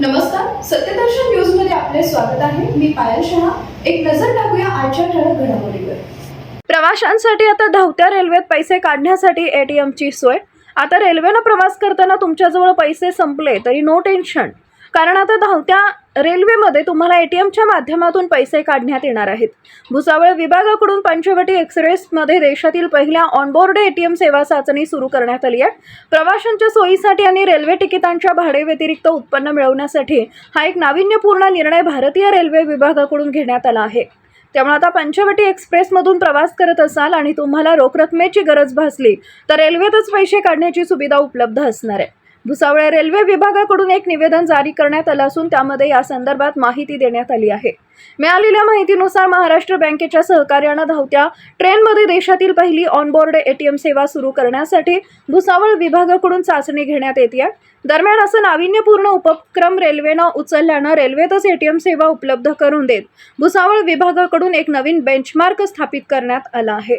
नमस्कार सत्यदर्शन न्यूजमध्ये आपले स्वागत आहे. मी पायल शहा. एक नजर टाकूया आजच्या ठळक घडामोडीवर. प्रवाशांसाठी आता धावत्या रेल्वेत पैसे काढण्यासाठी एटीएमची सोय. आता रेल्वेनं प्रवास करताना तुमच्याजवळ पैसे संपले तरी नो टेन्शन कारण आता धावत्या रेल्वेमध्ये तुम्हाला ए टी एमच्या माध्यमातून पैसे काढण्यात येणार आहेत. भुसावळ विभागाकडून पंचवटी एक्सप्रेसमध्ये देशातील पहिल्या ऑनबोर्ड ए टी एम सेवा चाचणी सुरू करण्यात आली आहे. प्रवाशांच्या सोयीसाठी आणि रेल्वे तिकिटांच्या भाडे व्यतिरिक्त उत्पन्न मिळवण्यासाठी हा एक नाविन्यपूर्ण निर्णय भारतीय रेल्वे विभागाकडून घेण्यात आला आहे. त्यामुळे आता पंचवटी एक्सप्रेसमधून प्रवास करत असाल आणि तुम्हाला रोख रकमेची गरज भासली तर रेल्वेतच पैसे काढण्याची सुविधा उपलब्ध असणार आहे. भुसावळ रेल्वे विभागाकडून एक निवेदन जारी करण्यात आलं असून त्यामध्ये या संदर्भात माहिती देण्यात आली आहे. मिळालेल्या माहितीनुसार महाराष्ट्र बँकेच्या सहकार्यानं धावत्या ट्रेनमध्ये देशातील पहिली ऑनबोर्ड एटीएम सेवा सुरू करण्यासाठी भुसावळ विभागाकडून चाचणी घेण्यात येते दरम्यान असं नाविन्यपूर्ण उपक्रम रेल्वेनं उचलल्यानं रेल्वेतच एटीएम सेवा उपलब्ध करून देत भुसावळ विभागाकडून एक नवीन बेंचमार्क स्थापित करण्यात आला आहे.